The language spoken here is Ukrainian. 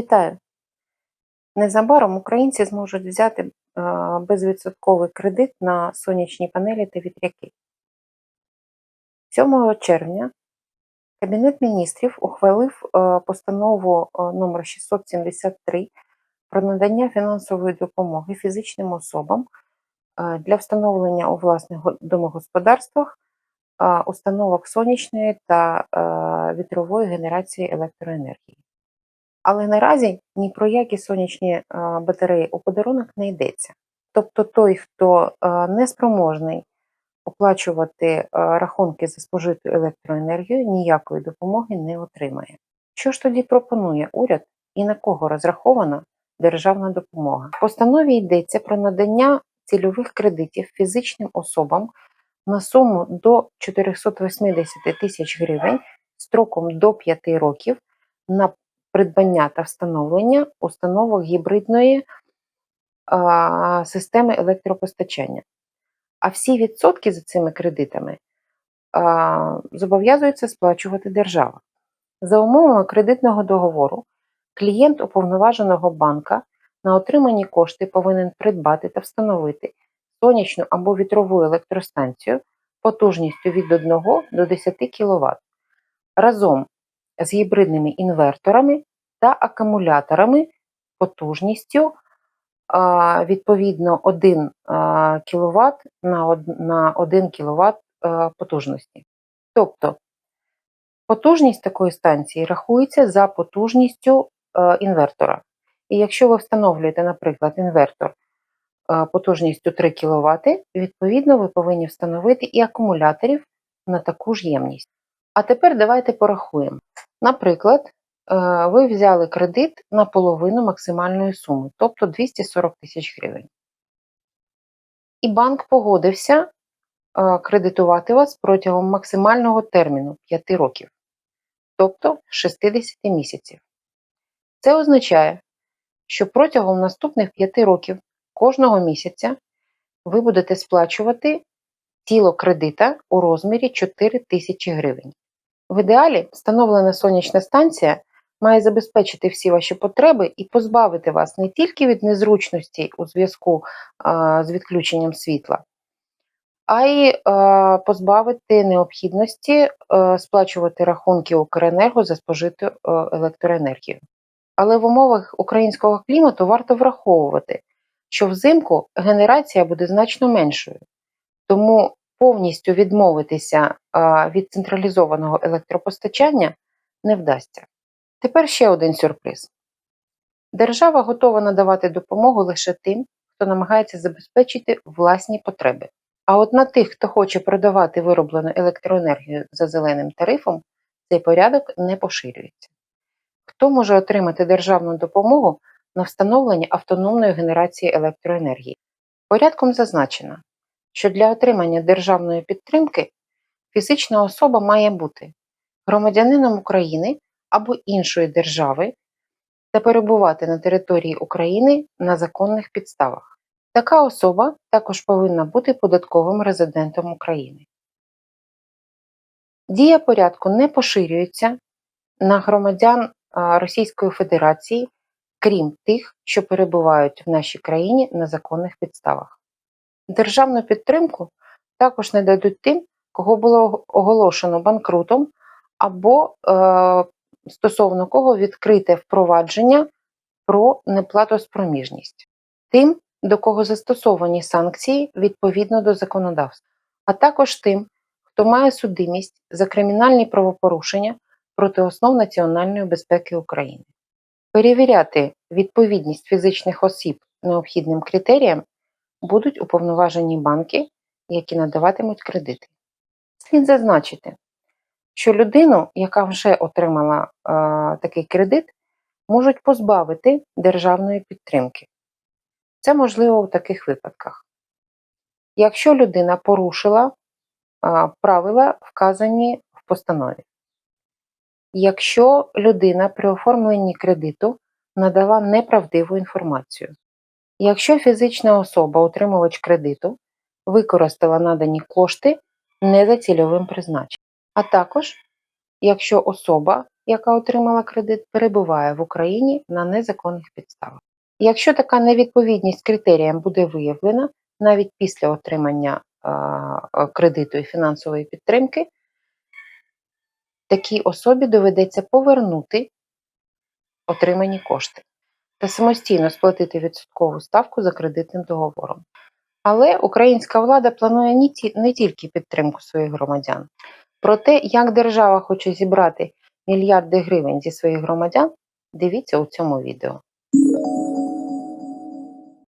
Вітаю! Незабаром українці зможуть взяти е, безвідсотковий кредит на сонячні панелі та вітряки. 7 червня Кабінет міністрів ухвалив е, постанову е, номер 673 про надання фінансової допомоги фізичним особам для встановлення у власних домогосподарствах установок сонячної та вітрової генерації електроенергії. Але наразі ні про які сонячні е, батареї у подарунок не йдеться. Тобто той, хто е, не спроможний оплачувати е, рахунки за спожиту електроенергію, ніякої допомоги не отримає. Що ж тоді пропонує уряд і на кого розрахована державна допомога? В постанові йдеться про надання цільових кредитів фізичним особам на суму до 480 тисяч гривень строком до 5 років на придбання та встановлення установок гібридної а, системи електропостачання. А всі відсотки за цими кредитами зобов'язується сплачувати держава. За умовами кредитного договору, клієнт уповноваженого банка на отримані кошти повинен придбати та встановити сонячну або вітрову електростанцію потужністю від 1 до 10 кВт разом з гібридними інверторами та акумуляторами потужністю відповідно 1 кВт на 1 кВт потужності. Тобто потужність такої станції рахується за потужністю інвертора. І якщо ви встановлюєте, наприклад, інвертор потужністю 3 кВт, відповідно, ви повинні встановити і акумуляторів на таку ж ємність. А тепер давайте порахуємо. Наприклад, е, ви взяли кредит на половину максимальної суми, тобто 240 тисяч гривень. І банк погодився е, кредитувати вас протягом максимального терміну 5 років, тобто 60 місяців. Це означає, що протягом наступних 5 років кожного місяця ви будете сплачувати тіло кредита у розмірі 4 тисячі гривень. В ідеалі встановлена сонячна станція має забезпечити всі ваші потреби і позбавити вас не тільки від незручностей у зв'язку з відключенням світла, а й позбавити необхідності е, сплачувати рахунки Укренерго за спожиту е, електроенергію. Але в умовах українського клімату варто враховувати, що взимку генерація буде значно меншою, тому повністю відмовитися від централізованого електропостачання не вдасться. Тепер ще один сюрприз. Держава готова надавати допомогу лише тим, хто намагається забезпечити власні потреби. А от на тих, хто хоче продавати вироблену електроенергію за зеленим тарифом, цей порядок не поширюється. Хто може отримати державну допомогу на встановлення автономної генерації електроенергії? Порядком зазначено, що для отримання державної підтримки фізична особа має бути громадянином України або іншої держави та перебувати на території України на законних підставах. Така особа також повинна бути податковим резидентом України. Дія порядку не поширюється на громадян Російської Федерації, крім тих, що перебувають в нашій країні на законних підставах. Державну підтримку також не дадуть тим, кого було оголошено банкрутом або е, стосовно кого відкрите впровадження про неплатоспроможність, тим, до кого застосовані санкції відповідно до законодавства, а також тим, хто має судимість за кримінальні правопорушення проти основ національної безпеки України. Перевіряти відповідність фізичних осіб необхідним критеріям будуть уповноважені банки, які надаватимуть кредити. Слід зазначити, що людину, яка вже отримала е, такий кредит, можуть позбавити державної підтримки. Це можливо в таких випадках. Якщо людина порушила е, правила, вказані в постанові, якщо людина при оформленні кредиту надала неправдиву інформацію, якщо фізична особа, отримувач кредиту, використала надані кошти не за цільовим призначенням, а також якщо особа яка отримала кредит, перебуває в Україні на незаконних підставах. Якщо така невідповідність критеріям буде виявлена навіть після отримання е, кредиту і фінансової підтримки, такій особі доведеться повернути отримані кошти та самостійно сплатити відсоткову ставку за кредитним договором. Але українська влада планує не, тільки підтримку своїх громадян. Про те, як держава хоче зібрати мільярди гривень зі своїх громадян, дивіться у цьому відео.